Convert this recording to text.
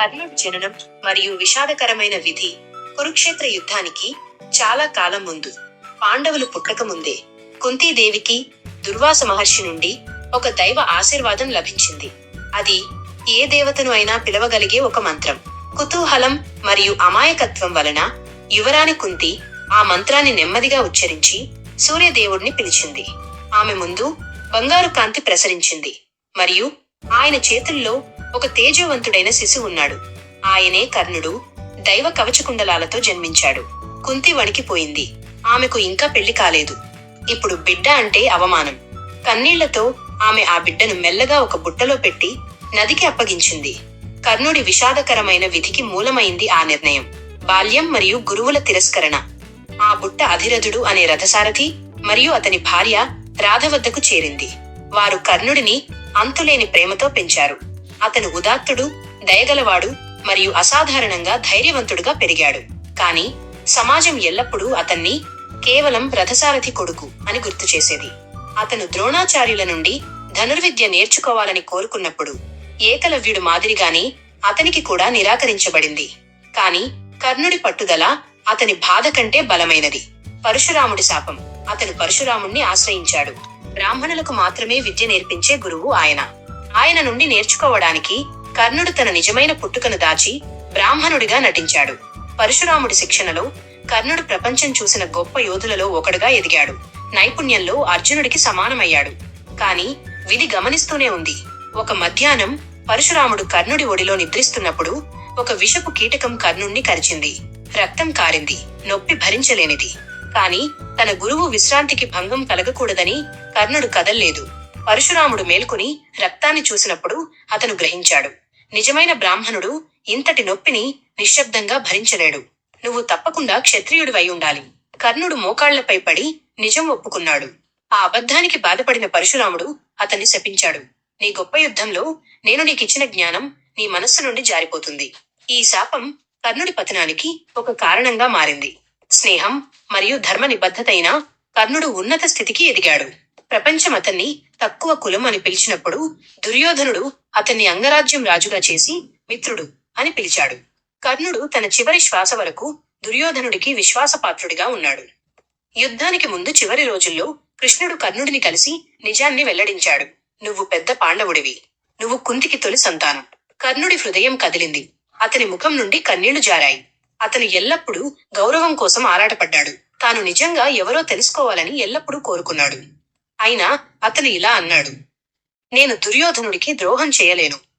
కర్ణుడి జననం మరియు విషాదకరమైన విధి కురుక్షేత్ర యుద్ధానికి చాలా కాలం ముందు. పాండవులు పుట్టక ముందే కుంతీదేవికి దుర్వాస మహర్షి నుండి ఒక దైవ ఆశీర్వాదం లభించింది. అది ఏ దేవతను అయినా పిలవగలిగే ఒక మంత్రం. కుతూహలం మరియు అమాయకత్వం వలన యువరాణి కుంతి ఆ మంత్రాన్ని నెమ్మదిగా ఉచ్చరించి సూర్యదేవుడిని పిలిచింది. ఆమె ముందు బంగారు కాంతి ప్రసరించింది మరియు ఆయన చేతుల్లో ఒక తేజోవంతుడైన శిశువు ఉన్నాడు. ఆయనే కర్ణుడు దైవ కవచకుండలాలతో జన్మించాడు. కుంతి వణికిపోయింది. ఆమెకు ఇంకా పెళ్ళి కాలేదు. ఇప్పుడు బిడ్డ అంటే అవమానం. కన్నీళ్ళతో ఆమె ఆ బిడ్డను మెల్లగా ఒక బుట్టలో పెట్టి నదికి అప్పగించింది. కర్ణుడి విషాదకరమైన విధికి మూలమైంది ఆ నిర్ణయం. బాల్యం మరియు గురువుల తిరస్కరణ. ఆ బుట్ట అధిరథుడు అనే రథసారథి మరియు అతని భార్య రాధ వద్దకు చేరింది. వారు కర్ణుడిని అంతులేని ప్రేమతో పెంచారు. అతను ఉదాత్తుడు దయగలవాడు మరియు అసాధారణంగా ధైర్యవంతుడుగా పెరిగాడు. కాని సమాజం ఎల్లప్పుడూ అతన్ని కేవలం రథసారథి కొడుకు అని గుర్తు చేసేది. అతను ద్రోణాచార్యుల నుండి ధనుర్విద్య నేర్చుకోవాలని కోరుకున్నప్పుడు ఏకలవ్యుడు మాదిరిగానే అతనికి కూడా నిరాకరించబడింది. కాని కర్ణుడి పట్టుదల అతని బాధ కంటే బలమైనది. పరశురాముడి శాపం. అతను పరశురాముణ్ణి ఆశ్రయించాడు. బ్రాహ్మణులకు మాత్రమే విద్య నేర్పించే గురువు ఆయన. ఆయన నుండి నేర్చుకోవడానికి కర్ణుడు తన నిజమైన పుట్టుకను దాచి బ్రాహ్మణుడిగా నటించాడు. పరశురాముడి శిక్షణలో కర్ణుడు ప్రపంచం చూసిన గొప్ప యోధులలో ఒకడుగా ఎదిగాడు. నైపుణ్యంలో అర్జునుడికి సమానమయ్యాడు. కాని విధి గమనిస్తూనే ఉంది. ఒక మధ్యాహ్నం పరశురాముడు కర్ణుడి ఒడిలో నిద్రిస్తున్నప్పుడు ఒక విషపు కీటకం కర్ణుణ్ణి కరిచింది. రక్తం కారింది. నొప్పి భరించలేనిది. కాని తన గురువు విశ్రాంతికి భంగం కలగకూడదని కర్ణుడు కదల్లేదు. పరశురాముడు మేల్కొని రక్తాన్ని చూసినప్పుడు అతను గ్రహించాడు. నిజమైన బ్రాహ్మణుడు ఇంతటి నొప్పిని నిశ్శబ్దంగా భరించలేడు. నువ్వు తప్పకుండా క్షత్రియుడివై ఉండాలి. కర్ణుడు మోకాళ్ళపై పడి నిజం ఒప్పుకున్నాడు. ఆ అబద్ధానికి బాధపడిన పరశురాముడు అతన్ని శపించాడు. నీ గొప్ప యుద్ధంలో నేను నీకిచ్చిన జ్ఞానం నీ మనస్సు నుండి జారిపోతుంది. ఈ శాపం కర్ణుడి పతనానికి ఒక కారణంగా మారింది. స్నేహం మరియు ధర్మ నిబద్ధతైన కర్ణుడు ఉన్నత స్థితికి ఎదిగాడు. ప్రపంచం అతన్ని తక్కువ కులం అని పిలిచినప్పుడు దుర్యోధనుడు అతన్ని అంగరాజ్యం రాజుగా చేసి మిత్రుడు అని పిలిచాడు. కర్ణుడు తన చివరి శ్వాస వరకు దుర్యోధనుడికి విశ్వాసపాత్రుడిగా ఉన్నాడు. యుద్ధానికి ముందు చివరి రోజుల్లో కృష్ణుడు కర్ణుడిని కలిసి నిజాన్ని వెల్లడించాడు. నువ్వు పెద్ద పాండవుడివి. నువ్వు కుంతికి తొలి సంతానం. కర్ణుడి హృదయం కదిలింది. అతని ముఖం నుండి కన్నీళ్ళు జారాయి. అతను ఎల్లప్పుడూ గౌరవం కోసం ఆరాటపడ్డాడు. తాను నిజంగా ఎవరో తెలుసుకోవాలని ఎల్లప్పుడూ కోరుకున్నాడు. అయినా అతను ఇలా అన్నాడు. నేను దుర్యోధనుడికి ద్రోహం చేయలేను.